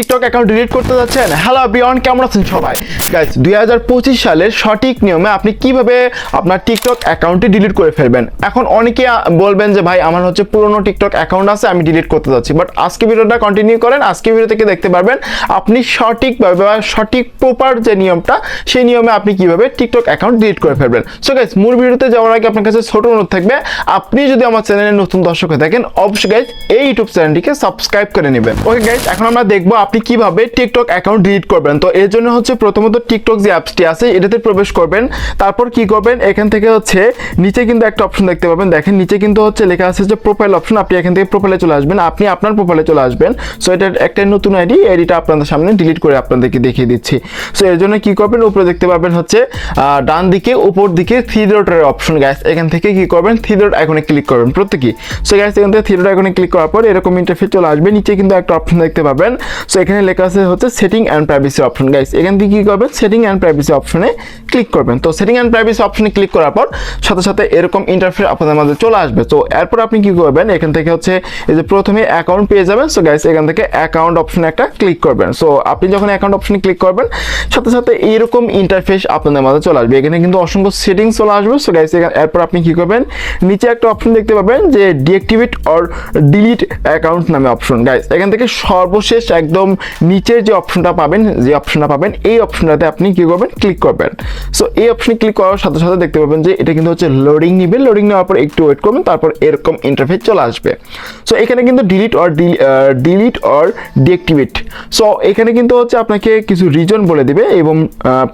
TikTok account delete করতে যাচ্ছেন? Hello বিয়ন কেমন আছেন সবাই? গাইস দুই হাজার পঁচিশ সালের সঠিক নিয়মে আপনি কীভাবে আপনার টিকটক অ্যাকাউন্টটি ডিলিট করে ফেলবেন? এখন অনেকে বলবেন যে, ভাই, আমার হচ্ছে পুরনো টিকটক অ্যাকাউন্ট আছে, আমি ডিলিট করতে যাচ্ছি। বাট আজকে ভিডিওটা কন্টিনিউ করেন, আজকে ভিডিও থেকে দেখতে পারবেন আপনি সঠিকভাবে বা সঠিক প্রপার যে নিয়মটা, সেই নিয়মে আপনি কীভাবে টিকটক অ্যাকাউন্ট ডিলিট করে ফেলবেন। সো গাইস মূল ভিডিওতে যাওয়ার আগে আপনার কাছে ছোট অনুরোধ থাকবে, আপনি যদি আমার চ্যানেলে নতুন দর্শক হয়ে থাকেন, অবশ্যই গাইস এই ইউটিউব চ্যানেলটিকে সাবস্ক্রাইব করে নেবেন। ওকে গাইস এখন আমরা দেখব আপনি কীভাবে টিকটক অ্যাকাউন্ট ডিলিট করবেন? তো এর জন্য হচ্ছে প্রথমত টিকটক যে অ্যাপসটি আছে, এটাতে প্রবেশ করবেন। তারপর কি করবেন? এখান থেকে হচ্ছে নিচে কিন্তু একটা অপশন দেখতে পাবেন। দেখেন, নিচে কিন্তু হচ্ছে লেখা আছে যে প্রোফাইল অপশন আপনি এখান থেকে প্রোফাইলে চলে আসবেন। আপনি আপনার প্রোফাইলে চলে আসবেন। সো এটা একটা নতুন আইডি আইডিটা আপনাদের সামনে ডিলিট করে আপনাদেরকে দেখিয়ে দিচ্ছি। সো এর জন্য কি করবেন? উপরে দেখতে পাবেন হচ্ছে ডান দিকে, উপর দিকে থ্রি ডটের অপশন গ্যাস এখান থেকে কি করবেন? থ্রি ডট আইকনে ক্লিক করবেন। প্রত্যেকেই। সো গ্যাস এখান থেকে থ্রি ডট আইকনে ক্লিক করার পর এরকম ইন্টারফেস চলে আসবে। নিচে কিন্তু একটা অপশন দেখতে পাবেন। সো এখানে লেখা আছে হচ্ছে setting and privacy option guys এখান থেকে কি করবেন? সেটিং অ্যান্ড প্রাইভেসি অপশনে ক্লিক করবেন। তো সেটিং অ্যান্ড প্রাইভেসি অপশনে ক্লিক করার পর সাথে সাথে এরকম ইন্টারফেস আপনাদের মাঝে চলে আসবে। তো এরপর আপনি কি করবেন? এখান থেকে হচ্ছে এই যে প্রথমে অ্যাকাউন্ট পেয়ে যাবেন। সো গাইস এখান থেকে অ্যাকাউন্ট অপশনে একটা ক্লিক করবেন। সো আপনি যখন অ্যাকাউন্ট অপশনে ক্লিক করবেন, সাথে সাথে এইরকম ইন্টারফেস আপনাদের মাঝে চলে আসবে। এখানে কিন্তু অসংখ্য সেটিংস চলে আসবে। সো গাইস এরপর আপনি কি করবেন? নিচে একটা অপশন দেখতে পাবেন যে ডিঅ্যাক্টিভেট অর ডিলিট অ্যাকাউন্ট নামে অপশন গাইস এখান থেকে সর্বশেষ একদম নিচের যে অপশনটা পাবেন, যে অপশনটা পাবেন, এই অপশনটাতে আপনি কি করবেন? ক্লিক করবেন। সো এই অপশনে ক্লিক করার সাথে সাথে দেখতে পাবেন যে এটা কিন্তু হচ্ছে লোডিং নিবে। লোডিং নেওয়ার পর একটু ওয়েট করবেন, তারপর এরকম ইন্টারফেস চলে আসবে। সো এখানে কিন্তু delete or delete or deactivate so এখানে কিন্তু হচ্ছে আপনাকে কিছু রিজন বলে দিবে এবং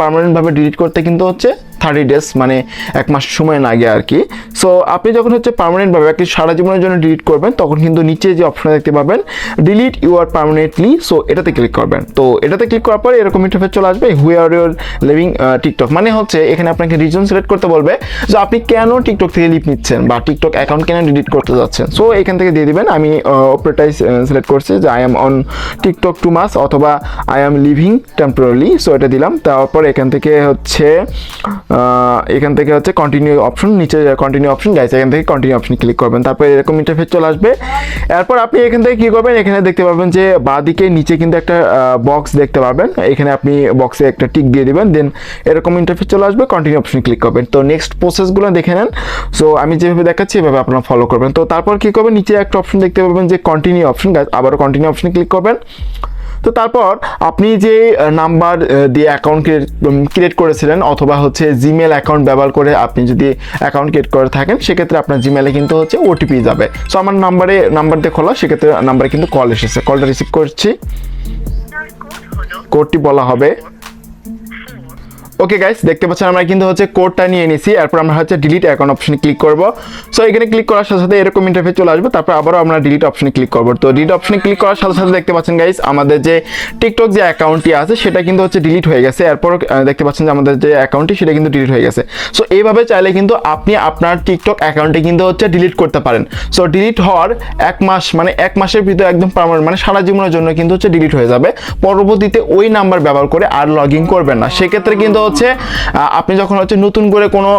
পার্মানেন্টভাবে ডিলিট করতে কিন্তু হচ্ছে থার্টি ডেজ মানে এক মাস সময় লাগে আর কি সো আপনি যখন হচ্ছে পার্মানেন্টভাবে একটি সারা জীবনের জন্য ডিলিট করবেন, তখন কিন্তু নিচে যে অপশন দেখতে পাবেন delete you are permanently so এটাতে ক্লিক করবেন। তো এটাতে ক্লিক করার পরে এরকম ইন্টারফেস চলে আসবে why are your leaving TikTok মানে হচ্ছে এখানে আপনাকে রিজন সিলেক্ট করতে বলবে যে আপনি কেন টিকটক থেকে লিপ নিচ্ছেন বা টিকটক অ্যাকাউন্ট কেন ডিলিট করতে যাচ্ছেন। সো এখান থেকে দিয়ে দিবেন, আমি অপারেটাই সিলেক্ট করছি যে I am on TikTok too much অথবা I am leaving temporary so এটা দিলাম। তারপর এখান থেকে হচ্ছে এখান থেকে হচ্ছে কন্টিনিউ অপশন নিচে কন্টিনিউ অপশন গাইছে এখান থেকে কন্টিনিউ অপশন ক্লিক করবেন। তারপর এরকম ইন্টারফেস চলে আসবে। এরপর আপনি এখান থেকে কী করবেন? এখানে দেখতে পাবেন যে বাঁদিকে নিচে কিন্তু একটা বক্স দেখতে পাবেন। এখানে আপনি বক্সে একটা টিক দিয়ে দেবেন দেন এরকম ইন্টারফেস চলে আসবে কন্টিনিউ অপশন ক্লিক করবেন। তো নেক্সট প্রসেসগুলো দেখে নেন। সো আমি যেভাবে দেখাচ্ছি, এভাবে আপনারা ফলো করবেন। তো তারপর কী করবেন? নিচে একটা অপশন দেখতে পাবেন যে কন্টিনিউ অপশন আবারও কন্টিনিউ অপশনে ক্লিক করবেন। তো তারপর আপনি যে নাম্বার দিয়ে অ্যাকাউন্ট ক্রিয়েট করেছিলেন অথবা হচ্ছে জিমেল অ্যাকাউন্ট ব্যবহার করে আপনি যদি অ্যাকাউন্ট ক্রিয়েট করে থাকেন সেক্ষেত্রে আপনার জিমেলে কিন্তু হচ্ছে ওটিপি যাবে। সো আমার নাম্বারে নাম্বার দিয়ে খোলা সেক্ষেত্রে নাম্বারে কিন্তু কল এসেছে। কলটা রিসিভ করছি। কোডটি বলা হবে। ওকে গাইস দেখতে পাচ্ছেন আমরা কিন্তু হচ্ছে কোডটা নিয়ে নিছি। এরপর আমরা হচ্ছে ডিলিট অ্যাকাউন্ট অপশনে ক্লিক করব। সো এখানে ক্লিক করার সাথে সাথে এরকম ইন্টারফেস চলে আসবে। তারপর আবারও আমরা ডিলিট অপশনে ক্লিক করব। তো ডিলিট অপশনে ক্লিক করার সাথে সাথে দেখতে পাচ্ছেন গাইস আমাদের যে টিকটক যে অ্যাকাউন্টটি আছে, সেটা কিন্তু হচ্ছে ডিলিট হয়ে গেছে। এরপর দেখতে পাচ্ছেন যে আমাদের যে অ্যাকাউন্টটি সেটা কিন্তু ডিলিট হয়ে গেছে। সো এইভাবে চাইলে কিন্তু আপনি আপনার টিকটক অ্যাকাউন্টে কিন্তু হচ্ছে ডিলিট করতে পারেন। সো ডিলিট হওয়ার এক মাস মানে এক মাসের ভিতরে একদম পার্মানেন্ট মানে সারা জীবনের জন্য কিন্তু হচ্ছে ডিলিট হয়ে যাবে। পরবর্তীতে ওই নাম্বার ব্যবহার করে আর লগ ইন করবেন না। সেক্ষেত্রে কিন্তু হচ্ছে আপনি যখন হচ্ছে নতুন করে কোনো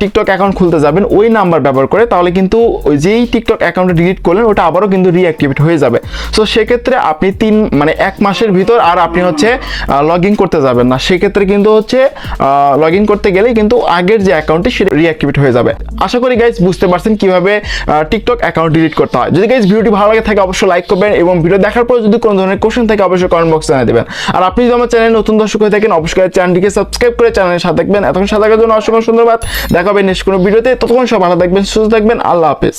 টিকটক অ্যাকাউন্ট খুলতে যাবেন, ওই নাম্বার ব্যবহার করে, তাহলে কিন্তু ওই যেই টিকটক অ্যাকাউন্টে ডিলিট করলেন, ওটা আবারও কিন্তু রিঅ্যাক্টিভেট হয়ে যাবে। সো সেক্ষেত্রে আপনি তিন মানে এক মাসের ভিতর আর আপনি হচ্ছে লগ ইন করতে যাবেন না। সেক্ষেত্রে কিন্তু হচ্ছে লগ ইন করতে গেলেই কিন্তু আগের যে অ্যাকাউন্টটি সেটা রিঅ্যাক্টিভেট হয়ে যাবে। আশা করি গাইজ বুঝতে পারছেন কীভাবে টিকটক অ্যাকাউন্ট ডিলিট করতে হয়। যদি গাইজ ভিডিওটি ভালো লাগে থাকে অবশ্যই লাইক করবেন এবং ভিডিও দেখার পর যদি কোনো ধরনের কোশ্চেন থাকে, অবশ্যই কমেন্ট বক্সে জানিয়ে দেবেন। আর আপনি যদি আমার চ্যানেল নতুন দর্শক হয়ে থাকেন, অবশ্যই চ্যানেলটিকে সাবস্ক্রাইব করে চ্যানেলের সাথে থাকবেন। এতক্ষণ সাথে থাকার জন্য অসংখ্য সুন্দরবাদ দেখাবেন নেক্সট কোনো ভিডিওতে। ততক্ষণ সব ভালো থাকবেন, সুস্থ থাকবেন। আল্লাহ হাফেজ।